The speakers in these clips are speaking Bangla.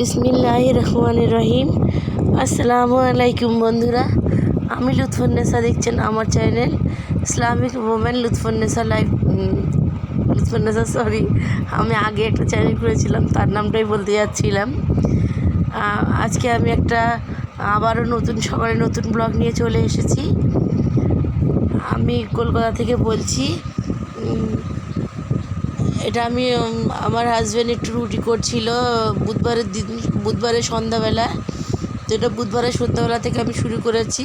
বিসমিল্লাহ রহমান রহিম আসসালামু আলাইকুম বন্ধুরা, আমি লুৎফুন্নেসা দেখছেন আমার channel Islamic women Lutfunnesa life. Lutfunnesa sorry আমি আগে একটা চ্যানেল করেছিলাম, তার নামটাই বলতে যাচ্ছিলাম। আজকে আমি একটা আবারও নতুন, সকালে নতুন ব্লগ নিয়ে চলে এসেছি। আমি কলকাতা থেকে বলছি এটা আমি আমার হাজব্যান্ড একটু রুটি করছিল বুধবারের দিন, বুধবারের সন্ধ্যাবেলা তো এটা বুধবারের সন্ধ্যাবেলা থেকে আমি শুরু করেছি।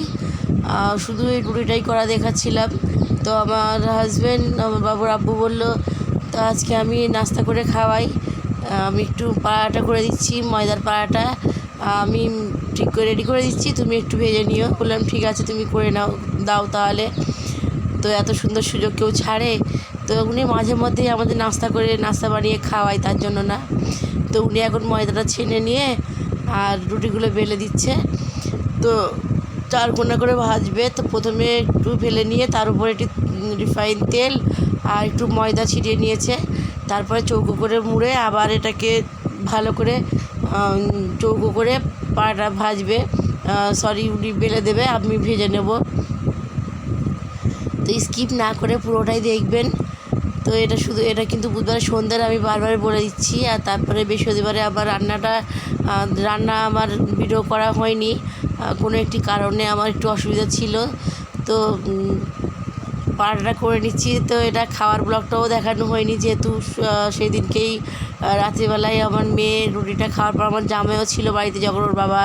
শুধু এই রুটিটাই করা দেখাচ্ছিলাম। তো আমার হাজব্যান্ড আমার বাবুর আব্বু বলল, তো আজকে আমি নাস্তা করে খাওয়াই। আমি একটু পাড়াটা করে দিচ্ছি, ময়দার পাড়াটা। আমি ঠিক করে রেডি করে দিচ্ছি, তুমি একটু ভেজে নিও। বললাম, ঠিক আছে, তুমি করে নাও, দাও তাহলে। তো এত সুন্দর সুযোগ কেউ ছাড়ে? তো উনি মাঝে মধ্যেই আমাদের নাস্তা করে, নাস্তা বানিয়ে খাওয়ায়, তার জন্য না। তো উনি এখন ময়দাটা ছেনে নিয়ে আর রুটিগুলো বেলে দিচ্ছে। তো চার কোনা করে ভাজবে। তো প্রথমে একটু ফেলে নিয়ে তার উপরে একটু রিফাইন তেল আর একটু ময়দা ছিটিয়ে নিয়েছে। তারপরে চৌকো করে মুড়ে আবার এটাকে ভালো করে চৌকো করে পাটা ভাজবে। সরি উনি বেলে দেবে, আমি ভেজে নেব। তো স্কিপ না করে পুরোটাই দেখবেন। তো এটা শুধু, এটা কিন্তু বুধবারে সন্ধ্যার আমি বারবার বলে দিচ্ছি। আর তারপরে বৃহস্পতিবারে আবার রান্নাটা রান্না আমার ভিডিও করা হয়নি। কোনো একটি কারণে আমার একটু অসুবিধা ছিল। তো পাড়াটা করে নিচ্ছি। তো এটা খাওয়ার ব্লগটাও দেখানো হয়নি যেহেতু সেই দিনকেই রাত্রিবেলায় আমার মেয়ে রুটিটা খাওয়ার পর আমার জামাইও ছিল বাড়িতে যখন ওর বাবা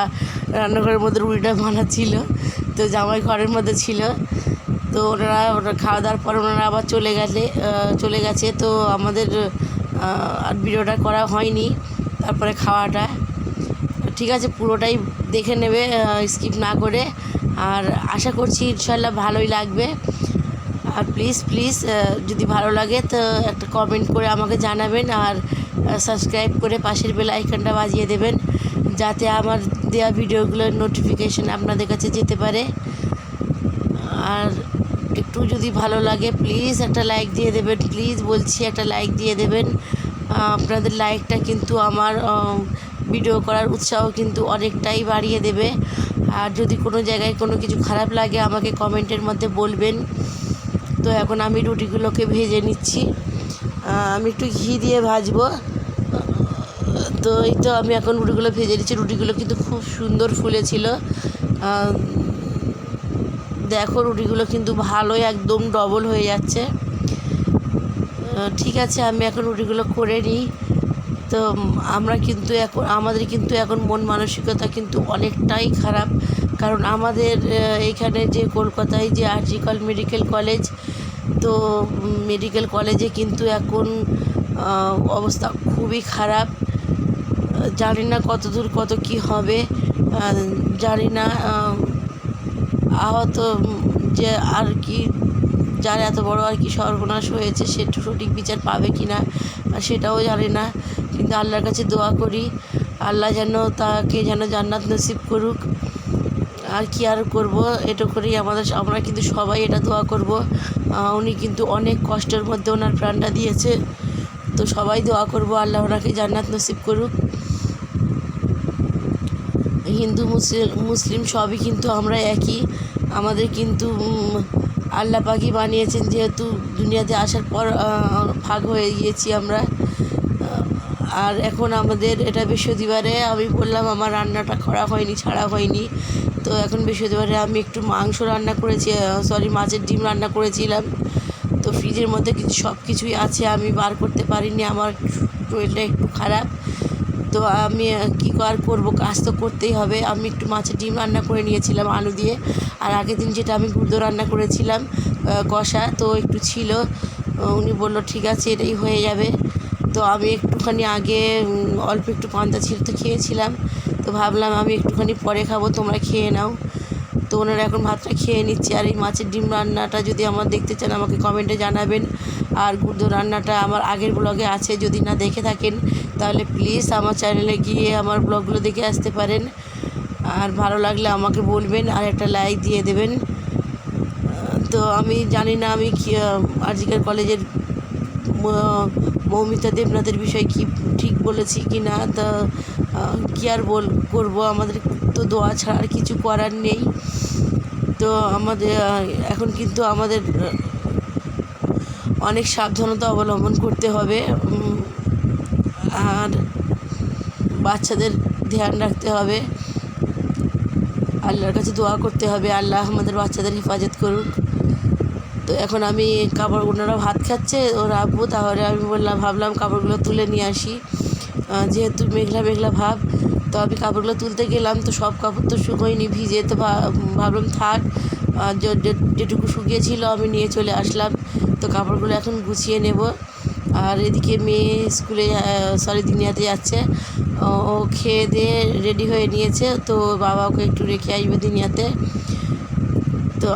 রান্নাঘরের মধ্যে রুটিটা বানাচ্ছিল। তো জামাই ঘরের মধ্যে ছিল। তো ওনারা খাওয়া দাওয়ার পর ওনারা আবার চলে গেলে চলে গেছে। তো আমাদের আর ভিডিওটা করা হয়নি, তারপরে খাওয়াটা। ঠিক আছে, পুরোটাই দেখে নেবে স্কিপ না করে। আর আশা করছি ইনশাল্লাহ ভালোই লাগবে। আর প্লিজ প্লিজ যদি ভালো লাগে তো একটা কমেন্ট করে আমাকে জানাবেন। আর সাবস্ক্রাইব করে পাশের বেল আইকনটা বাজিয়ে দেবেন, যাতে আমার দেওয়া ভিডিওগুলোর নোটিফিকেশান আপনাদের কাছে যেতে পারে। আর একটু যদি ভালো লাগে প্লিজ একটা লাইক দিয়ে দেবেন প্লিজ বলছি একটা লাইক দিয়ে দেবেন। আপনাদের লাইকটা কিন্তু আমার ভিডিও করার উৎসাহ কিন্তু অনেকটাই বাড়িয়ে দেবে। আর যদি কোনো জায়গায় কোনো কিছু খারাপ লাগে, আমাকে কমেন্টের মধ্যে বলবেন। তো এখন আমি রুটিগুলোকে ভেজে নিচ্ছি। আমি একটু ঘি দিয়ে ভাজবো। তো এই তো আমি এখন রুটিগুলো ভেজে নিচ্ছি। রুটিগুলো কিন্তু খুব সুন্দর ফুলেছিল। দেখো রুটিগুলো কিন্তু ভালোই একদম ডবল হয়ে যাচ্ছে। ঠিক আছে, আমি এখন রুটিগুলো করে নিই। তো আমরা কিন্তু এখন, আমাদের কিন্তু এখন মন মানসিকতা কিন্তু অনেকটাই খারাপ। কারণ আমাদের এখানে যে কলকাতায় যে আর্জিকল মেডিকেল কলেজ, তো মেডিকেল কলেজে কিন্তু এখন অবস্থা খুবই খারাপ। জানি না কত দূর কত কি হবে। জানি না আহত, যে আর কি, যার এত বড় আর কি সর্বনাশ হয়েছে, সে সঠিক বিচার পাবে কি না সেটাও জানে না। কিন্তু আল্লাহর কাছে দোয়া করি, আল্লাহ যেন তাকে যেন জান্নাত নসিব করুক। আর কি আর করব, এটা করেই আমাদের আমরা কিন্তু সবাই এটা দোয়া করব। উনি কিন্তু অনেক কষ্টের মধ্যে ওনার প্রাণটা দিয়েছে। তো সবাই দোয়া করব, আল্লাহ ওনাকে জান্নাত নসিব করুক। হিন্দু, মুসলিম মুসলিম সবই কিন্তু আমরা একই। আমাদের কিন্তু আল্লাহ পাকি বানিয়েছেন যেহেতু দুনিয়াতে আসার পর ভাগ হয়ে গিয়েছি আমরা। আর এখন আমাদের, এটা বৃহস্পতিবারে আমি বললাম আমার রান্নাটা করা হয়নি, ছাড়া হয়নি। তো এখন বৃহস্পতিবারে আমি একটু মাংস রান্না করেছি সরি মাছের ডিম রান্না করেছিলাম। তো ফ্রিজের মধ্যে কিছু, সব কিছুই আছে, আমি বার করতে পারিনি, আমার শরীরটা একটু খারাপ। তো আমি আর করব, কাজ তো করতেই হবে। আমি একটু মাছের ডিম রান্না করে নিয়েছিলাম আলু দিয়ে। আর আগের দিন যেটা আমি গুঁড়ো রান্না করেছিলাম কষা তো একটু ছিল। উনি বলল, ঠিক আছে, এটাই হয়ে যাবে। তো আমি একটুখানি আগে অল্প একটু পান্তা ছিল তো খেয়েছিলাম। তো ভাবলাম আমি একটুখানি পরে খাব, তোমরা খেয়ে নাও। তো ওনারা এখন ভাতটা খেয়ে নিচ্ছে আর এই মাছের ডিম রান্নাটা যদি আমার দেখতে চান, আমাকে কমেন্টে জানাবেন। আর গুঁড়ো রান্নাটা আমার আগের ব্লগে আছে, যদি না দেখে থাকেন, তাহলে প্লিজ আমার চ্যানেলে গিয়ে আমার ব্লগগুলো দেখে আসতে পারেন। আর ভালো লাগলে আমাকে বলবেন আর একটা লাইক দিয়ে দেবেন। তো আমি জানি না আমি আজিকার কলেজের মৌমিতা দেবনাথের বিষয়ে কি ঠিক বলেছি কি না, তা কী আর বল, করব? আমাদের তো দোয়া ছাড়া আর কিছু করার নেই। তো আমাদের এখন কিন্তু আমাদের অনেক সাবধানতা অবলম্বন করতে হবে। আর বাচ্চাদের ধ্যান রাখতে হবে। আল্লাহর কাছে দোয়া করতে হবে। আল্লাহ আমাদের বাচ্চাদের হেফাজত করুক। তো এখন আমি কাপড়, ওনারা ভাত খাচ্ছে। ও রাখব তাহলে আমি বললাম, ভাবলাম কাপড়গুলো তুলে নিয়ে আসি। যেহেতু মেঘলা মেঘলা ভাব তো আমি কাপড়গুলো তুলতে গেলাম, তো সব কাপড় তো শুকোয়নি, ভিজে তো ভাবলাম থাক। যেটুকু শুকিয়েছিল আমি নিয়ে চলে আসলাম। তো কাপড়গুলো এখন গুছিয়ে নেব। আর এদিকে মেয়ে স্কুলে সরি দিনিয়াতে যাচ্ছে। ও খেয়ে দিয়ে রেডি হয়ে নিয়েছে। তো বাবা ওকে একটু রেখে আসবে দিনিয়াতে। তো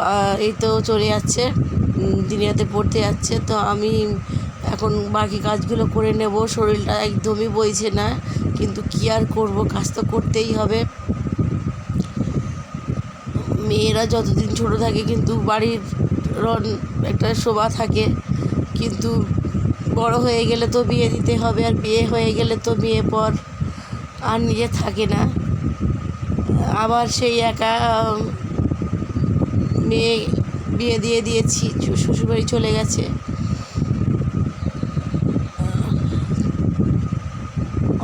এই তো চলে যাচ্ছে। দিনিয়াতে পড়তে যাচ্ছে। তো আমি এখন বাকি কাজগুলো করে নেব। শরীরটা একদমই বইছে না। কিন্তু কী আর করব? কাজ তো করতেই হবে। মেয়েরা যতদিন ছোট থাকে কিন্তু বাড়ির রন একটা শোভা থাকে। কিন্তু বড় হয়ে গেলে তো বিয়ে দিতে হবে আর বিয়ে হয়ে গেলে তো বিয়ে পর আর নিজে থাকে না। আবার সেই একা মেয়ে বিয়ে দিয়ে দিয়েছি শ্বশুরবাড়ি চলে গেছে।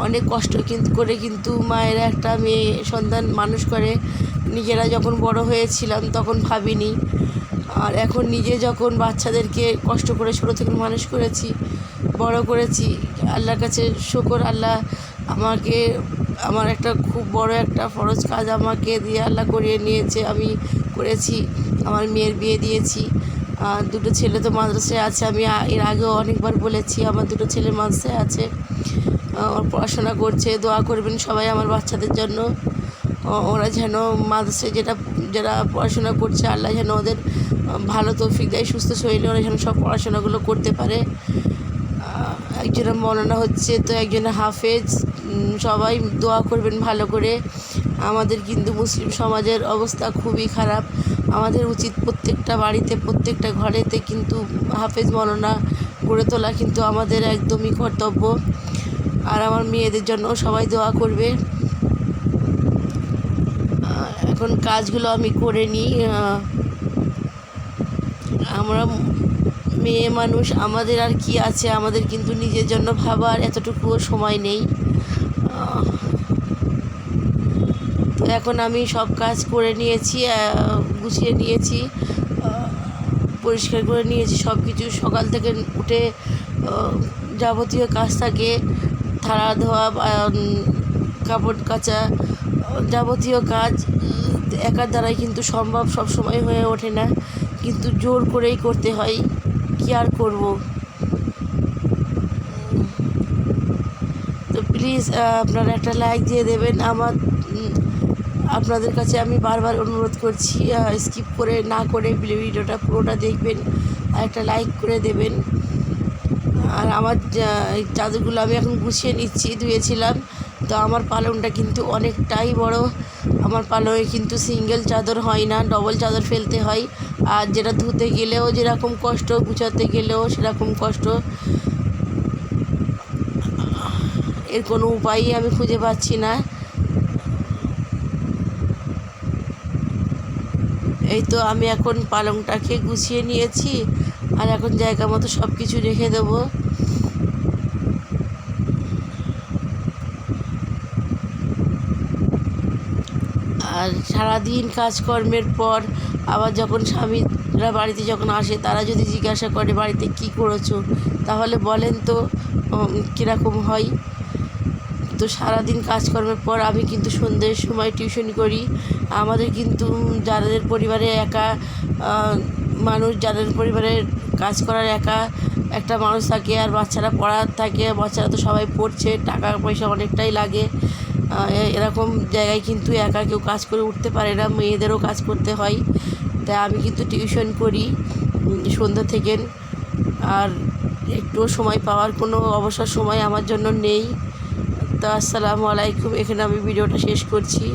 অনেক কষ্ট কিন্তু করে কিন্তু মায়েরা একটা মেয়ে সন্তান মানুষ করে। নিজেরা যখন বড় হয়েছিলাম তখন ভাবিনি। আর এখন নিজে যখন বাচ্চাদেরকে কষ্ট করে ছোটো থেকে মানুষ করেছি, বড় করেছি, আল্লাহর কাছে শুকর, আল্লাহ আমাকে, আমার একটা খুব বড় একটা ফরজ কাজ আমাকে দিয়ে আল্লাহ করিয়ে নিয়েছে। আমি করেছি, আমার মেয়ের বিয়ে দিয়েছি। আর দুটো ছেলে তো মাদ্রাসায় আছে, আমি এর আগেও অনেকবার বলেছি, আমার দুটো ছেলে মাদ্রাসায় আছে। পড়াশোনা করছে, দোয়া করবেন সবাই আমার বাচ্চাদের জন্য। ওরা যেন মাদ্রাসায় যেটা, যারা পড়াশোনা করছে, আল্লাহ যেন ওদের ভালো তৌফিক দেয়, সুস্থ শরীরে ওরা যেন সব পড়াশোনাগুলো করতে পারে। একজনের মননা হচ্ছে তো একজনের হাফেজ সবাই দোয়া করবেন ভালো করে। আমাদের কিন্তু মুসলিম সমাজের অবস্থা খুবই খারাপ। আমাদের উচিত প্রত্যেকটা বাড়িতে, প্রত্যেকটা ঘরেতে কিন্তু হাফেজ মননা গড়ে তোলা কিন্তু আমাদের একদমই কর্তব্য। আর আমার মেয়েদের জন্য সবাই দোয়া করবে। এখন কাজগুলো আমি করে নিই আমরা মেয়ে মানুষ, আমাদের আর কি আছে, আমাদের কিন্তু নিজের জন্য ভাবার এতটুকুও সময় নেই। তো এখন আমি সব কাজ করে নিয়েছি গুছিয়ে নিয়েছি পরিষ্কার করে নিয়েছি সব কিছু সকাল থেকে উঠে যাবতীয় কাজ থাকে থালা ধোয়া কাপড় কাচা যাবতীয় কাজ একার দ্বারাই কিন্তু সম্ভব সব সময় হয়ে ওঠে না। কিন্তু জোর করেই করতে হয়, কি আর করব? তো প্লিজ আপনারা একটা লাইক দিয়ে দেবেন। আমার আপনাদের কাছে আমি বারবার অনুরোধ করছি স্কিপ করে না করে ভিডিওটা পুরোটা দেখবেন আর একটা লাইক করে দেবেন। আর আমার চাদরগুলো আমি এখন গুছিয়ে নিচ্ছি, ধুয়েছিলাম। তো আমার পালংটা কিন্তু অনেকটাই বড়। আমার পালংয়ে কিন্তু সিঙ্গেল চাদর হয় না, ডবল চাদর ফেলতে হয়। আর যেটা ধুতে গেলেও যেরকম কষ্ট, গুছাতে গেলেও সেরকম কষ্ট। এর কোনো উপায়ই আমি খুঁজে পাচ্ছি না। এই তো আমি এখন পালংটাকে গুছিয়ে নিয়েছি। আর এখন জায়গা মতো সব কিছু রেখে দেবো। আর সারাদিন কাজকর্মের পর আবার যখন স্বামীরা বাড়িতে যখন আসে, তারা যদি জিজ্ঞাসা করে বাড়িতে কী করেছ, তাহলে বলেন তো কীরকম হয়। তো সারাদিন কাজকর্মের পর আমি কিন্তু সন্ধ্যের সময় টিউশন করি। আমাদের কিন্তু যাদের পরিবারে একা মানুষ যাদের পরিবারে কাজ করার একা একটা মানুষ থাকে আর বাচ্চারা পড়ার থাকে, বাচ্চারা তো সবাই পড়ছে, টাকা পয়সা অনেকটাই লাগে। এরকম জায়গায় কিন্তু একা কেউ কাজ করে উঠতে পারে না, মেয়েদেরও কাজ করতে হয়। তাই আমি কিন্তু টিউশন করি সন্ধ্যা থেকে। আর একটুও সময় পাওয়ার কোনো অবসর সময় আমার জন্য নেই। তো আসসালামু আলাইকুম, এখানে আমি ভিডিওটা শেষ করছি।